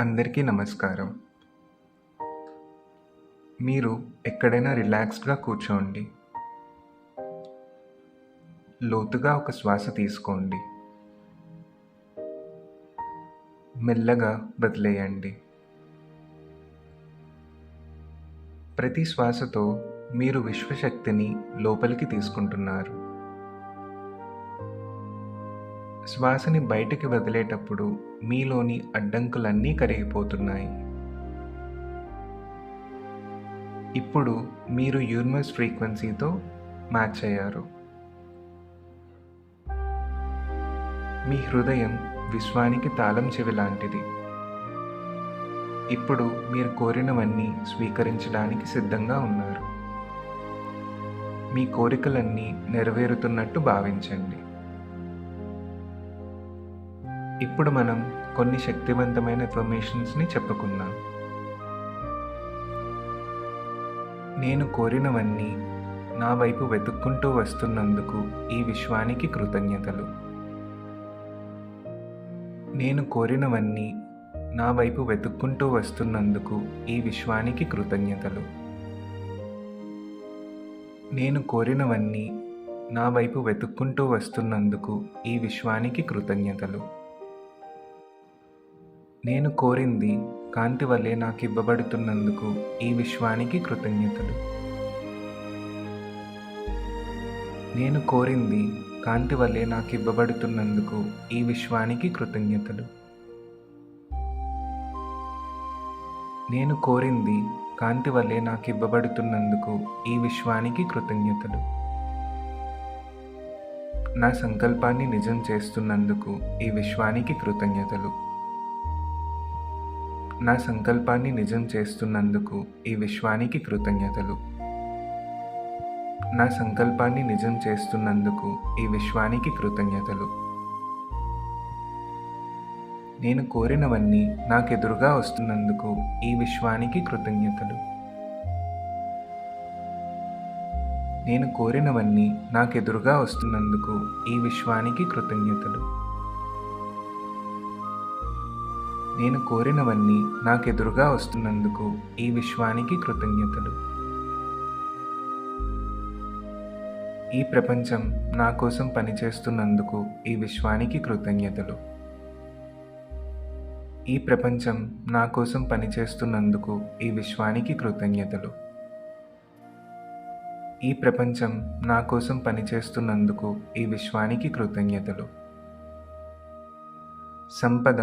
అందరికీ నమస్కారం. మీరు ఎక్కడైనా రిలాక్స్డ్గా కూర్చోండి. లోతుగా ఒక శ్వాస తీసుకోండి. మెల్లగా వదిలేయండి. ప్రతి శ్వాసతో మీరు విశ్వశక్తిని లోపలికి తీసుకుంటున్నారు. శ్వాసని బయటికి వదిలేటప్పుడు మీలోని అడ్డంకులన్నీ కరిగిపోతున్నాయి. ఇప్పుడు మీరు యూనివర్స్ ఫ్రీక్వెన్సీతో మ్యాచ్ అయ్యారు. మీ హృదయం విశ్వానికి తాళం చెవి లాంటిది ఇప్పుడు మీరు కోరినవన్నీ స్వీకరించడానికి సిద్ధంగా ఉన్నారు. మీ కోరికలన్నీ నెరవేరుతున్నట్టు భావించండి. ఇప్పుడు మనం కొన్ని శక్తివంతమైన ఇన్ఫర్మేషన్స్ని చెప్పుకుందాం. నేను కోరినవన్నీ నా వైపు వెతుక్కుంటూ వస్తున్నందుకు ఈ విశ్వానికి కృతజ్ఞతలు. నేను కోరినవన్నీ నా వైపు వెతుక్కుంటూ వస్తున్నందుకు ఈ విశ్వానికి కృతజ్ఞతలు. నేను కోరినవన్నీ నా వైపు వెతుక్కుంటూ వస్తున్నందుకు ఈ విశ్వానికి కృతజ్ఞతలు. నేను కోరింది కాంతి వల్లే నాకు ఇవ్వబడుతున్నందుకు ఈ విశ్వానికి కృతజ్ఞతలు. నేను కోరింది కాంతి వల్లే నాకు ఇవ్వబడుతున్నందుకు ఈ విశ్వానికి కృతజ్ఞతలు. నేను కోరింది కాంతి వల్లే నాకు ఇవ్వబడుతున్నందుకు ఈ విశ్వానికి కృతజ్ఞతలు. నా సంకల్పాన్ని నిజం చేస్తున్నందుకు ఈ విశ్వానికి కృతజ్ఞతలు. నా సంకల్పాన్ని నిజం చేస్తున్నందుకు ఈ విశ్వానికి కృతజ్ఞతలు. నా సంకల్పాన్ని నిజం చేస్తున్నందుకు ఈ విశ్వానికి కృతజ్ఞతలు. నేను కోరినవన్నీ నాకెదురుగా వస్తున్నందుకు ఈ విశ్వానికి కృతజ్ఞతలు. నేను కోరినవన్నీ నాకెదురుగా వస్తున్నందుకు ఈ విశ్వానికి కృతజ్ఞతలు. నేను కోరినవన్నీ నాకెదురుగా వస్తున్నందుకు ఈ విశ్వానికి కృతజ్ఞతలు. ఈ ప్రపంచం నా కోసం పనిచేస్తున్నందుకు ఈ విశ్వానికి కృతజ్ఞతలు. ఈ ప్రపంచం నా కోసం పనిచేస్తున్నందుకు ఈ విశ్వానికి కృతజ్ఞతలు. ఈ ప్రపంచం నా కోసం పనిచేస్తున్నందుకు ఈ విశ్వానికి కృతజ్ఞతలు. సంపద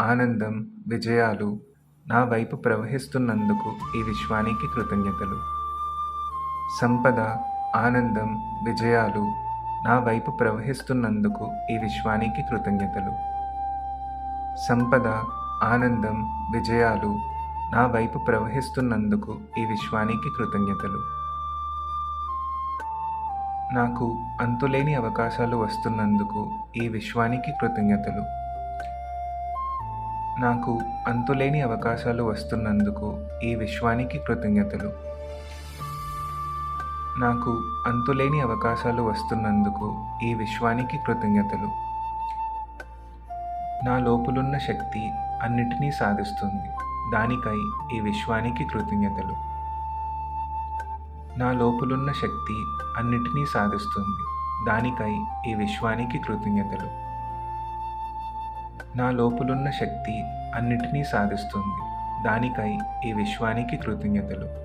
ఆనందం విజయాలు నా వైపు ప్రవహిస్తున్నందుకు ఈ విశ్వానికి కృతజ్ఞతలు. సంపద ఆనందం విజయాలు నా వైపు ప్రవహిస్తున్నందుకు ఈ విశ్వానికి కృతజ్ఞతలు. సంపద ఆనందం విజయాలు నా వైపు ప్రవహిస్తున్నందుకు ఈ విశ్వానికి కృతజ్ఞతలు. నాకు అంతులేని అవకాశాలు వస్తున్నందుకు ఈ విశ్వానికి కృతజ్ఞతలు. నాకు అంతులేని అవకాశాలు వస్తున్నందుకు ఈ విశ్వానికి కృతజ్ఞతలు. నాకు అంతులేని అవకాశాలు వస్తున్నందుకు ఈ విశ్వానికి కృతజ్ఞతలు. నా లోపులున్న శక్తి అన్నిటినీ సాధిస్తుంది. దానికై ఈ విశ్వానికి కృతజ్ఞతలు. నా లోపులున్న శక్తి అన్నిటినీ సాధిస్తుంది. దానికై ఈ విశ్వానికి కృతజ్ఞతలు. నా లోపులున్న శక్తి అన్నిటినీ సాధిస్తుంది. దానికై ఈ విశ్వానికి కృతజ్ఞతలు.